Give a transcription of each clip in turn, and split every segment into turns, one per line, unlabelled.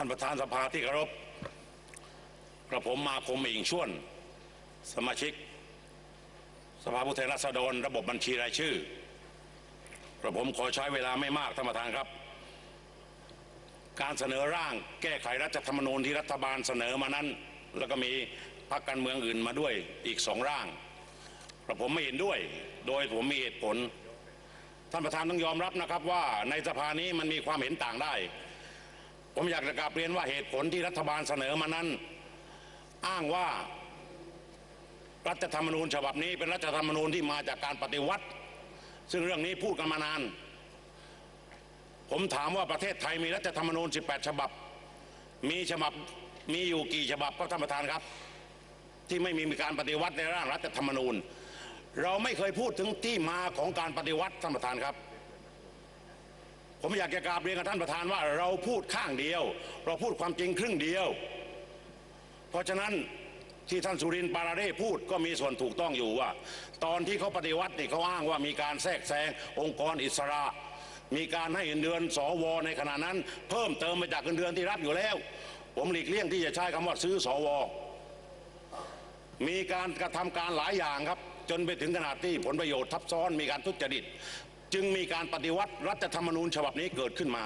ท่านประธานสภาที่เคารพกระผมมาคมอิงช่วน สมาชิก สภาผู้แทนราษฎร ระบบบัญชีรายชื่อกระผมขอใช้เวลาไม่มากท่านประธานครับ การเสนอร่างแก้ไขรัฐธรรมนูญที่รัฐบาลเสนอมานั้น แล้วก็มีพรรคการเมืองอื่นมาด้วยอีกสองร่างกระผมไม่เห็นด้วย โดยผมมีเหตุผลท่านประธานต้องยอมรับนะครับว่าในสภานี้มันมีความเห็นต่างได้ ผมอยากจะกราบเรียนว่าเหตุผลที่รัฐบาลเสนอมานั้น อ้างว่ารัฐธรรมนูญฉบับนี้เป็นรัฐธรรมนูญที่มาจากการปฏิวัติ ซึ่งเรื่องนี้พูดกันมานาน ผมถามว่าประเทศไทยมีรัฐธรรมนูญ 18 ฉบับ มีฉบับมีอยู่กี่ฉบับครับท่านประธานครับ ที่ไม่มีการปฏิวัติในร่างรัฐธรรมนูญ เราไม่เคยพูดถึงที่มาของการปฏิวัติท่านประธานครับ ผมอยากจะกราบเรียนกับท่านประธานว่าเราพูดข้างเดียว เราพูดความจริงครึ่งเดียว เพราะฉะนั้นที่ท่านสุรินทร์ปาราเร่พูดก็มีส่วนถูกต้องอยู่ว่า ตอนที่เขาปฏิวัตินี่เขาอ้างว่ามีการแทรกแซงองค์กรอิสระ มีการให้เงินเดือนสวในขณะนั้น เพิ่มเติมมาจากเงินเดือนที่รับอยู่แล้ว ผมหลีกเลี่ยงที่จะใช้คำว่าซื้อสว มีการกระทำการหลายอย่างครับ จนไปถึงขนาดที่ผลประโยชน์ทับซ้อนมีการทุจริต จึงมีการปฏิวัติรัฐธรรมนูญฉบับนี้เกิดขึ้นมา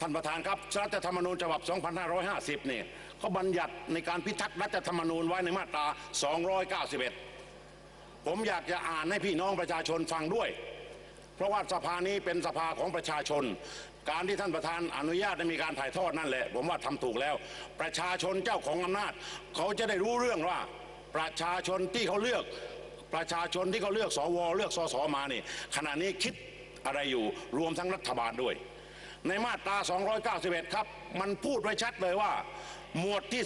ท่านประธานครับรัฐธรรมนูญฉบับ 2550 เนี่ยเขาบัญญัติในการพิทักษ์รัฐธรรมนูญไว้ในมาตรา 291 ผมอยากจะอ่านให้พี่น้องประชาชนฟังด้วย เพราะว่าสภานี้เป็นสภาของประชาชน การที่ท่านประธานอนุญาตให้มีการถ่ายทอดนั่นแหละ ผมว่าทำถูกแล้ว ประชาชนเจ้าของอำนาจ เขาจะได้รู้เรื่องว่าประชาชนที่เขาเลือก ประชาชนที่เขาเลือกสวเลือกสสมานี่ขณะนี้คิดอะไรอยู่รวมทั้งรัฐบาลด้วย ในมาตรา 291 ครับ มันพูดไว้ชัดเลยว่า หมวดที่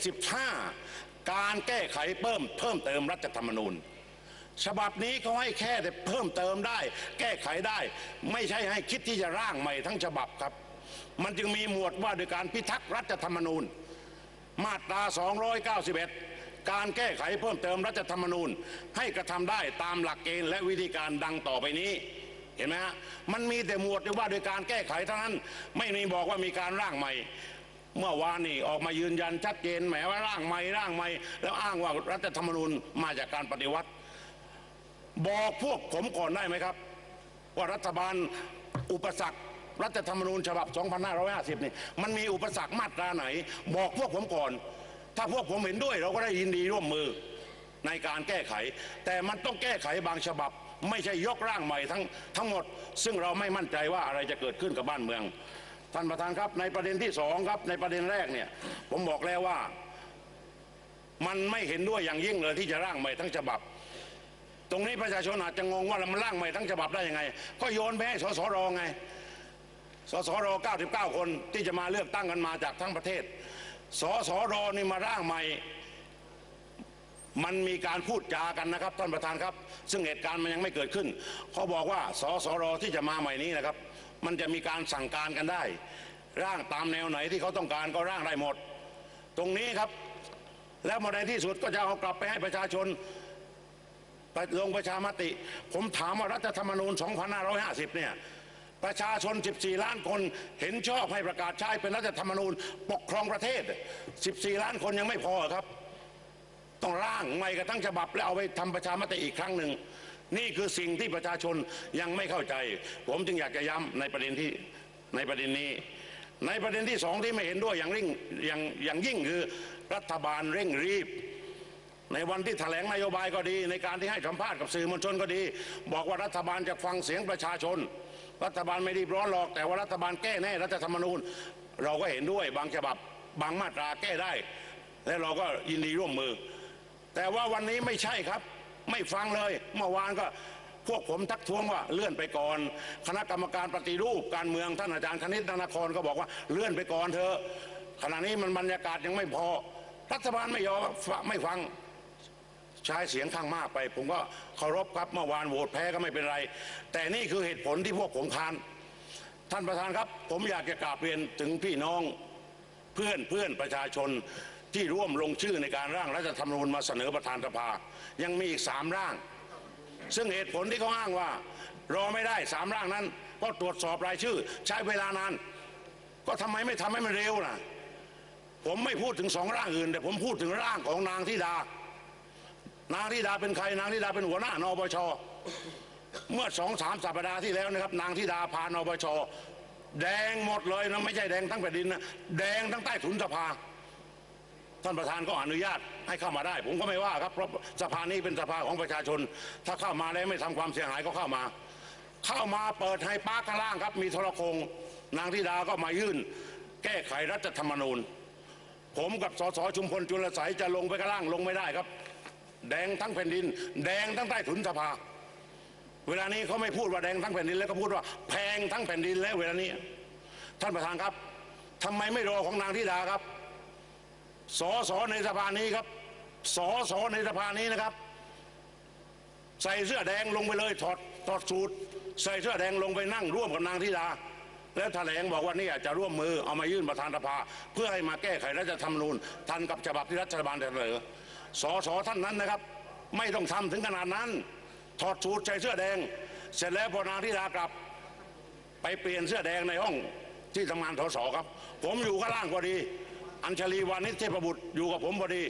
15 การแก้ไขเพิ่มเพิ่มเติมรัฐธรรมนูญ ฉบับนี้เขาให้แค่แต่เพิ่มเติมได้ แก้ไขได้ ไม่ใช่ให้คิดที่จะร่างใหม่ทั้งฉบับครับ มันจึงมีหมวดว่าด้วยการพิทักษ์รัฐธรรมนูญ มาตรา 291 การแก้ไขเพิ่มเติมรัฐธรรมนูญ ให้กระทำได้ตามหลักเกณฑ์และวิธีการดังต่อไปนี้เห็นไหมฮะมันมีแต่หมวดว่าโดยการแก้ไขเท่านั้น ไม่มีบอกว่ามีการร่างใหม่ เมื่อวานนี่ออกมายืนยันชัดเจนแหมว่าร่างใหม่ร่างใหม่แล้วอ้างว่ารัฐธรรมนูญมาจากการปฏิวัติ บอกพวกผมก่อนได้ไหมครับ ว่ารัฐบาลอุปสรรครัฐธรรมนูญฉบับ 2550 นี่ มันมีอุปสรรคมาตราไหน บอกพวกผมก่อน ถ้าพวกผมเห็นด้วยเราก็ได้ยินดีร่วมมือในการแก้ไข แต่มันต้องแก้ไขบางฉบับ ไม่ใช่ยกร่างใหม่ทั้งทั้งหมด ซึ่งเราไม่มั่นใจว่าอะไรจะเกิดขึ้นกับบ้านเมือง ท่านประธานครับ ในประเด็นที่สองครับ ในประเด็นแรกเนี่ย ผมบอกแล้วว่า มันไม่เห็นด้วยอย่างยิ่งเลยที่จะร่างใหม่ทั้งฉบับ ตรงนี้ประชาชนอาจจะงงว่ามันร่างใหม่ทั้งฉบับได้ยังไง ก็โยนไปให้สสรไงสสร 99 คนที่จะมาเลือกตั้งกันมาจากทั้งประเทศ สสรนี่มาร่างใหม่ มันมีการพูดจากันนะครับท่านประธานครับ ซึ่งเหตุการณ์มันยังไม่เกิดขึ้นเขาบอกว่าสสรที่จะมาใหม่นี้นะครับ มันจะมีการสั่งการกันได้ ร่างตามแนวไหนที่เขาต้องการก็ร่างได้หมด ตรงนี้ครับ แล้วมาในที่สุดก็จะเอากลับไปให้ประชาชนไปลงประชามติ ผมถามว่ารัฐธรรมนูญ 2550 เนี่ย ประชาชน 14 ล้านคนเห็นชอบให้ประกาศใช้เป็นรัฐธรรมนูญปกครองประเทศ 14 ล้านคนยังไม่พอครับ ต้องร่างใหม่กันทั้งฉบับ แล้วเอาไปทำประชามติอีกครั้งหนึ่ง นี่คือสิ่งที่ประชาชนยังไม่เข้าใจ ผมจึงอยากจะย้ำในประเด็นที่ในประเด็นนี้ ในประเด็นที่สองที่ไม่เห็นด้วยอย่างริ่งอย่างอย่างยิ่งคือรัฐบาลเร่งรีบในวันที่แถลงนโยบายก็ดี ในการที่ให้สัมภาษณ์กับสื่อมวลชนก็ดี บอกว่ารัฐบาลจะฟังเสียงประชาชน รัฐบาลไม่รีบร้อนหรอก แต่ว่ารัฐบาลแก้แน่รัฐธรรมนูญ เราก็เห็นด้วยบางฉบับบางมาตราแก้ได้ และเราก็ยินดีร่วมมือ แต่ว่าวันนี้ไม่ใช่ครับ ไม่ฟังเลย เมื่อวานก็พวกผมทักท้วงว่าเลื่อนไปก่อน คณะกรรมการปฏิรูปการเมืองท่านอาจารย์คณิตนครก็บอกว่าเลื่อนไปก่อนเถอะขณะนี้มันบรรยากาศยังไม่พอ รัฐบาลไม่ยอมไม่ฟัง ใช้เสียงข้างมากไป ผมก็เคารพครับเมื่อวานโหวตแพ้ก็ไม่เป็นไร แต่นี่คือเหตุผลที่พวกผมค้านท่านประธานครับ ผมอยากจะกราบเรียนถึงพี่น้องเพื่อนเพื่อนประชาชนที่ร่วมลงชื่อในการร่างรัฐธรรมนูญมาเสนอประธานสภา ยังมีอีกสามร่าง ซึ่งเหตุผลที่เขาอ้างว่ารอไม่ได้สามร่างนั้นเพราะตรวจสอบรายชื่อ ใช้เวลานาน ก็ทำไมไม่ทำให้มันเร็วนะผมไม่พูดถึงสองร่างอื่น แต่ผมพูดถึงร่างของนางธิดา นางธิดาเป็นใครนางธิดาเป็นหัวหน้านปชเมื่อสองสามสัปดาห์ที่แล้วนะครับ นางธิดาพานปชแดงหมดเลยนะไม่ใช่แดงทั้งแผ่นดินนะแดงทั้งใต้ถุนสภา ท่านประธานก็อนุญาตให้เข้ามาได้ ผมก็ไม่ว่าครับเพราะสภานี้เป็นสภาของประชาชน ถ้าเข้ามาแล้วไม่ทำความเสียหายก็เข้ามา เข้ามาเปิดให้ป้าข้างล่างครับ มีโทรโคงนางธิดาก็มายื่น แก้ไขรัฐธรรมนูญ ผมกับสสชุมพลจุลไสยจะลงไปข้างล่างลงไม่ได้ครับ แดงทั้งแผ่นดิน แดงทั้งใต้ถุนสภา เวลานี้เขาไม่พูดว่าแดงทั้งแผ่นดินแล้วก็พูดว่าแพงทั้งแผ่นดินแล้วเวลานี้ ท่านประธานครับทำไมไม่รอของนางธิดาครับสอสอในสภานี้ครับสอสอในสภานี้นะครับ ใส่เสื้อแดงลงไปเลยถอดถอดสูตร ใส่เสื้อแดงลงไปนั่งร่วมกับนางธิดาแล้วแถลงบอกว่านี่จะร่วมมือเอามายื่นประธานสภา เพื่อให้มาแก้ไขรัฐธรรมนูญทันกับฉบับที่รัฐบาลเสนอ สอสอท่านนั้นนะครับ ไม่ต้องทำถึงขนาดนั้น ถอดสูตรใส่เสื้อแดง เสร็จแล้วพอนางธิดากลับ ไปเปลี่ยนเสื้อแดงในห้องที่ทำงานทศครับ ผมอยู่ข้างล่างพอดี อัญชลีวานิชเทพบุตรอยู่กับผมพอดี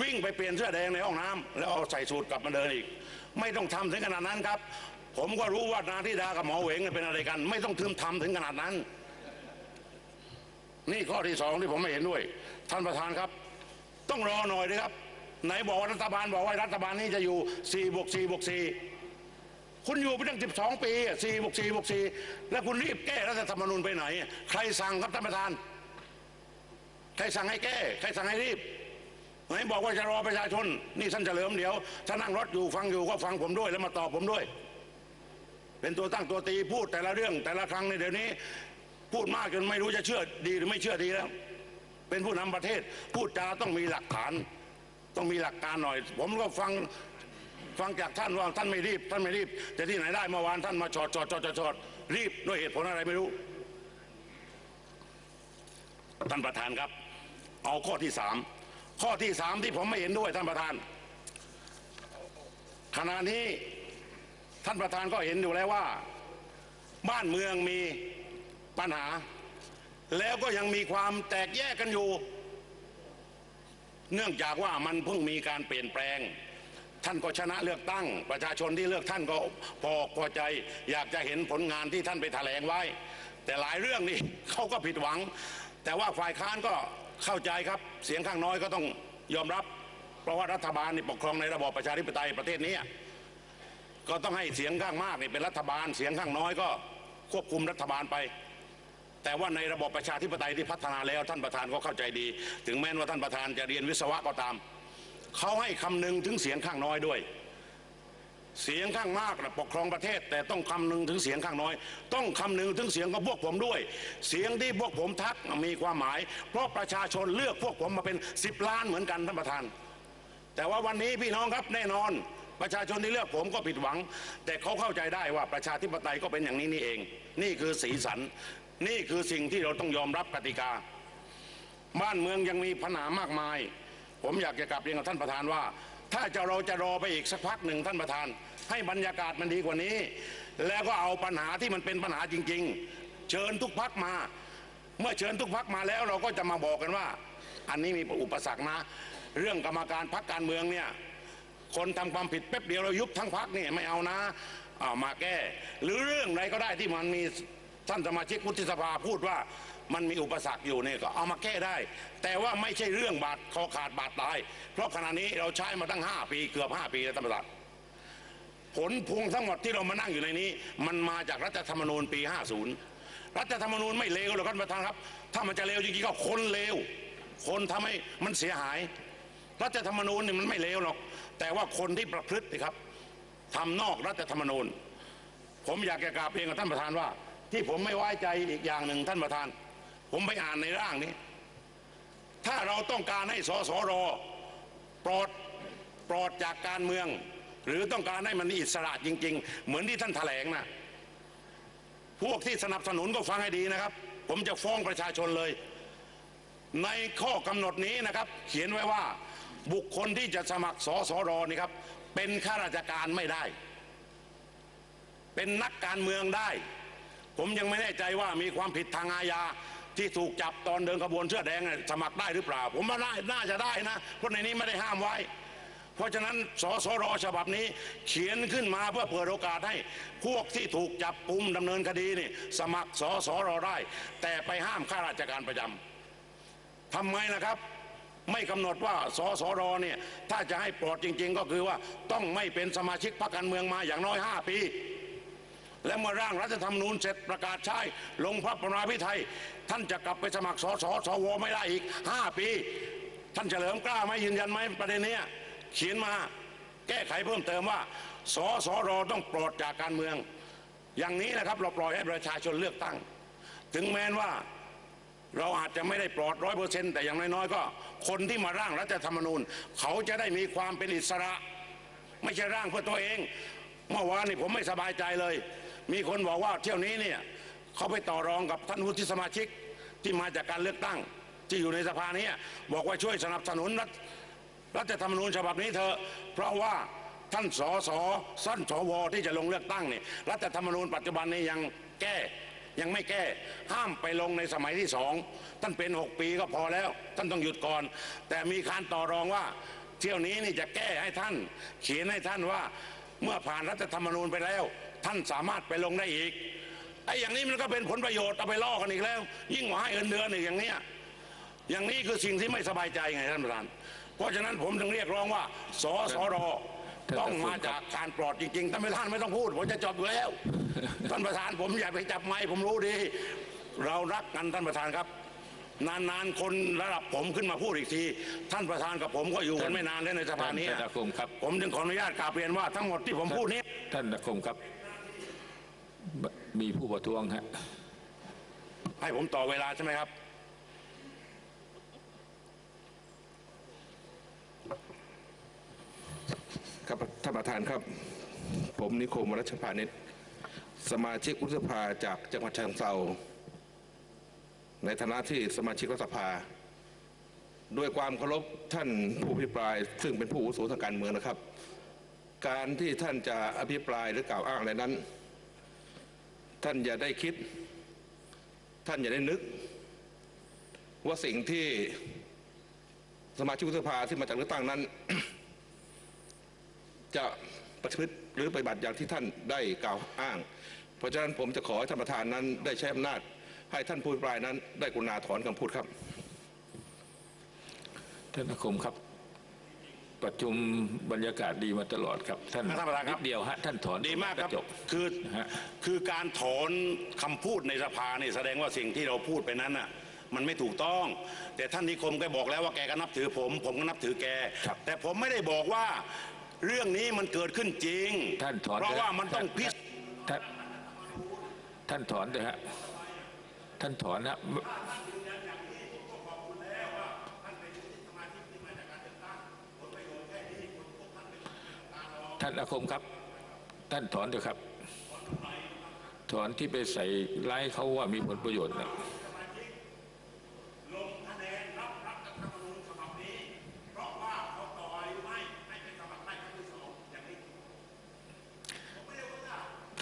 วิ่งไปเปลี่ยนเสื้อแดงในห้องน้ำแล้วเอาใส่สูตรกลับมาเดินอีก ไม่ต้องทำถึงขนาดนั้นครับ ผมก็รู้ว่านางธิดากับหมอเหวงเป็นอะไรกัน ไม่ต้องทึมทำถึงขนาดนั้นนี่ข้อที่สองที่ผมไม่เห็นด้วย ท่านประธานครับ ต้องรอหน่อยด้วยครับ ไหนบอกว่ารัฐบาลบอกว่ารัฐบาลนี้จะอยู่4บวก4บวก4คุณอยู่ไปตั้ง 12 ปีสี่บวกสี่บวกสี่แล้วคุณรีบแก้รัฐธรรมนูญไปไหน ใครสั่งครับท่านประธาน ใครสั่งให้แก้ ใครสั่งให้รีบไหนบอกว่าจะรอประชาชน นี่ท่านเฉลิมเดี๋ยวถ้านั่งรถอยู่ฟังอยู่ก็ฟังผมด้วยแล้วมาตอบผมด้วย เป็นตัวตั้งตัวตีพูดแต่ละเรื่อง แต่ละครั้งในเดี๋ยวนี้ พูดมากจนไม่รู้จะเชื่อดีหรือไม่เชื่อดีแล้ว เป็นผู้นำประเทศ พูดจาต้องมีหลักฐาน ต้องมีหลักการหน่อย ผมก็ฟังฟังจากท่านว่าท่านไม่รีบ ท่านไม่รีบ แต่ที่ไหนได้เมื่อวานท่านมาจอดจอดจอดจอดจอดรีบด้วยเหตุผลอะไรไม่รู้ ท่านประธานครับ เอาข้อที่สามข้อที่สามที่ผมไม่เห็นด้วยท่านประธานขณะนี้ท่านประธานก็เห็นอยู่แล้วว่า บ้านเมืองมีปัญหา แล้วก็ยังมีความแตกแยกกันอยู่ เนื่องจากว่ามันเพิ่งมีการเปลี่ยนแปลง ท่านก็ชนะเลือกตั้ง ประชาชนที่เลือกท่านก็พอพอใจ อยากจะเห็นผลงานที่ท่านไปแถลงไว้ แต่หลายเรื่องนี่เขาก็ผิดหวัง แต่ว่าฝ่ายค้านก็เข้าใจครับเสียงข้างน้อยก็ต้องยอมรับ เพราะว่ารัฐบาลนี่ปกครองในระบอบประชาธิปไตยประเทศนี้ก็ต้องให้เสียงข้างมากนี่เป็นรัฐบาลเสียงข้างน้อยก็ควบคุมรัฐบาลไป แต่ว่าในระบบประชาธิปไตยที่พัฒนาแล้วท่านประธานก็เข้าใจดี ถึงแม้ว่าท่านประธานจะเรียนวิศวะก็ตาม เขาให้คำนึงถึงเสียงข้างน้อยด้วย เสียงข้างมากนะปกครองประเทศ แต่ต้องคำนึงถึงเสียงข้างน้อย ต้องคำนึงถึงเสียงของพวกผมด้วย เสียงที่พวกผมทักมีความหมาย เพราะประชาชนเลือกพวกผมมาเป็น 10 ล้านเหมือนกันท่านประธาน แต่ว่าวันนี้พี่น้องครับแน่นอนประชาชนที่เลือกผมก็ผิดหวัง แต่เขาเข้าใจได้ว่าประชาธิปไตยก็เป็นอย่างนี้นี่เอง นี่คือสีสัน นี่คือสิ่งที่เราต้องยอมรับกติกา บ้านเมืองยังมีปัญหามากมาย ผมอยากจะกลับเรียนกับท่านประธานว่า ถ้าจะเราจะรอไปอีกสักพักหนึ่งท่านประธาน ให้บรรยากาศมันดีกว่านี้ แล้วก็เอาปัญหาที่มันเป็นปัญหาจริง ๆ เชิญทุกพักมา เมื่อเชิญทุกพักมาแล้วเราก็จะมาบอกกันว่า อันนี้มีอุปสรรคนะ เรื่องกรรมการพักการเมืองเนี่ยคนทำความผิดแป๊บเดียวเรายุบทั้งพักนี่ไม่เอานะเอามาแก้ หรือเรื่องใดก็ได้ที่มันมี ท่านสมาชิกวุฒิสภาพูดว่ามันมีอุปสรรคอยู่เนี่ยก็เอามาแก้ได้ แต่ว่าไม่ใช่เรื่องบาดคอขาดบาดตาย เพราะขณะนี้เราใช้มาตั้ง 5 ปีเกือบ 5 ปีแล้วท่านประธานผลพวงทั้งหมดที่เรามานั่งอยู่ในนี้ มันมาจากรัฐธรรมนูญปี 50 รัฐธรรมนูญไม่เลวหรอกท่านประธานครับ ถ้ามันจะเลวจริงๆก็คนเลวคนทำให้มันเสียหาย รัฐธรรมนูญเนี่ยมันไม่เลวหรอก แต่ว่าคนที่ประพฤติครับทำนอกรัฐธรรมนูญ ผมอยากจะกราบเรียนกับท่านประธานว่า ที่ผมไม่ไว้ใจอีกอย่างหนึ่งท่านประธาน ผมไปอ่านในร่างนี้ ถ้าเราต้องการให้สสรปลอดปลอดจากการเมือง หรือต้องการให้มันอิสระจริง ๆ เหมือนที่ท่านแถลงนะพวกที่สนับสนุนก็ฟังให้ดีนะครับ ผมจะฟ้องประชาชนเลย ในข้อกำหนดนี้นะครับ เขียนไว้ว่าบุคคลที่จะสมัครสสรนี่ครับ เป็นข้าราชการไม่ได้ เป็นนักการเมืองได้ ผมยังไม่แน่ใจว่ามีความผิดทางอาญาที่ถูกจับตอนเดินขบวนเสื้อแดงสมัครได้หรือเปล่า ผมว่าได้น่าจะได้นะ เพราะในนี้ไม่ได้ห้ามไว้ เพราะฉะนั้นสสรฉบับนี้ เขียนขึ้นมาเพื่อเปิดโอกาสให้ พวกที่ถูกจับกุมดำเนินคดีนี่สมัครสสรได้ แต่ไปห้ามข้าราชการประจำทำไมนะครับไม่กำหนดว่าสสรเนี่ยถ้าจะให้ปลดจริง ๆ ก็คือว่าต้องไม่เป็นสมาชิกพรรคการเมืองมาอย่างน้อย 5 ปี และเมื่อร่างรัฐธรรมนูญเสร็จประกาศใช้ลงพระประมาภิไธยท่านจะกลับไปสมัครสสสวไม่ได้อีก 5 ปี ท่านเฉลิมกล้าไหมยืนยันไหมประเด็นนี้เขียนมาแก้ไขเพิ่มเติมว่าสสรต้องปลดจากการเมือง อย่างนี้นะครับเราปล่อยให้ประชาชนเลือกตั้ง ถึงแม้ว่าเราอาจจะไม่ได้ปลอดร้อยเปอร์เซ็นต์แต่อย่างน้อยๆก็ คนที่มาร่างรัฐธรรมนูญ เขาจะได้มีความเป็นอิสระ ไม่ใช่ร่างเพื่อตัวเอง เมื่อวานนี่ผมไม่สบายใจเลย มีคนบอกว่าเที่ยวนี้เนี่ยเขาไปต่อรองกับท่านวุฒิสมาชิกที่มาจากการเลือกตั้ง ที่อยู่ในสภาเนี้บอกว่าช่วยสนับสนุนรัฐรัฐธรรมนูญฉบับนี้เถอะเพราะว่าท่านสสสั้นสวที่จะลงเลือกตั้งเนี่ยรัฐธรรมนูญปัจจุบันนี้ยังแก้ยังไม่แก้ ห้ามไปลงในสมัยที่สองท่านเป็น 6 ปีก็พอแล้ว ท่านต้องหยุดก่อน แต่มีการต่อรองว่า เที่ยวนี้นี่จะแก้ให้ท่าน เขียนให้ท่านว่าเมื่อผ่านรัฐธรรมนูญไปแล้ว ท่านสามารถไปลงได้อีกไอ้อย่างนี้มันก็เป็นผลประโยชน์เอาไปล่อกันอีกแล้ว ยิ่งกว่าให้เงินเดือนอีกอย่างเนี้ยอย่างนี้คือสิ่งที่ไม่สบายใจไงท่านประธาน เพราะฉะนั้นผมถึงเรียกร้องว่าสสรต้องมาจากการปลอดจริงๆท่านประธานไม่ต้องพูดผมจะจบอยู่แล้วท่านประธานผมอย่าไปจับไม้ผมรู้ดี เรารักกันท่านประธานครับ นานๆคนระดับผมขึ้นมาพูดอีกที ท่านประธานกับผมก็อยู่กันไม่นานแล้วในสภานี้
ท่านอาคมครับ
ผมจึงขออนุญาตกราบเรียนว่าทั้งหมดที่ผมพูดนี้
ท่านนักคมครับ มีผู้ประท้วงฮะ
ให้ผมต่อเวลาใช่ไหมครับ
ครับท่านประธานครับ ผมนิคมรัชพานิชสมาชิกวุฒิสภาจากจังหวัดเชียงเทราในฐานะที่สมาชิกรัฐสภา ด้วยความเคารพท่านผู้อภิปราย ซึ่งเป็นผู้อาวุโสทางการเมืองนะครับ การที่ท่านจะอภิปรายหรือกล่าวอ้างอะไรนั้น ท่านอย่าได้คิด ท่านอย่าได้นึก ว่าสิ่งที่สมาชิกวุฒิสภาที่มาจากเลือกตั้งนั้น จะประพฤติหรือปฏิบัติอย่างที่ท่านได้กล่าวอ้าง เพราะฉะนั้นผมจะขอให้ท่านประธานนั้น ได้ใช้อำนาจ ให้ท่านผู้อภิปรายนั้น ได้กรุณาถอนคำพูดครับ
ท่านนักคมครับ ประชุมบรรยากาศดีมาตลอดครับท่าน
ท่านประธานครับ
นิดเดียวฮะท่านถอน
ดีมากครับ
จบ
คือ
ฮะ
คือการถอนคำพูดในสภาเนี่ยแสดงว่าสิ่งที่เราพูดไปนั้นน่ะ มันไม่ถูกต้อง แต่ท่านนิคมก็บอกแล้วว่าแกก็นับถือผม ผมก็นับถือแกแต่ผมไม่ได้บอกว่าเรื่องนี้มันเกิดขึ้นจริง
ท่านถอน
เพราะว่ามันต้องพิ
ท่านท่านถอนเลยฮะท่านถอนนะานอาคมครับ ท่านถอนเถอะครับ ถอนที่ไปใส่ร้ายเขาว่ามีผลประโยชน์นะ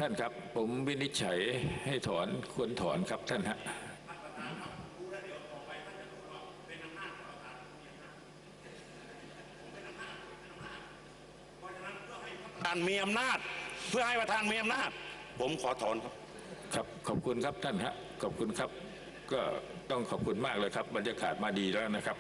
ท่านครับ ผมวินิจฉัยให้ถอนควรถอนครับท่านฮะา
นมีอำนาจ เพื่อให้ประธานมีอำนาจ ผมขอถอนครับ
ครับขอบคุณครับท่านฮะขอบคุณครับ ก็ต้องขอบคุณมากเลยครับบรรยากาศมาดีแล้วนะครับ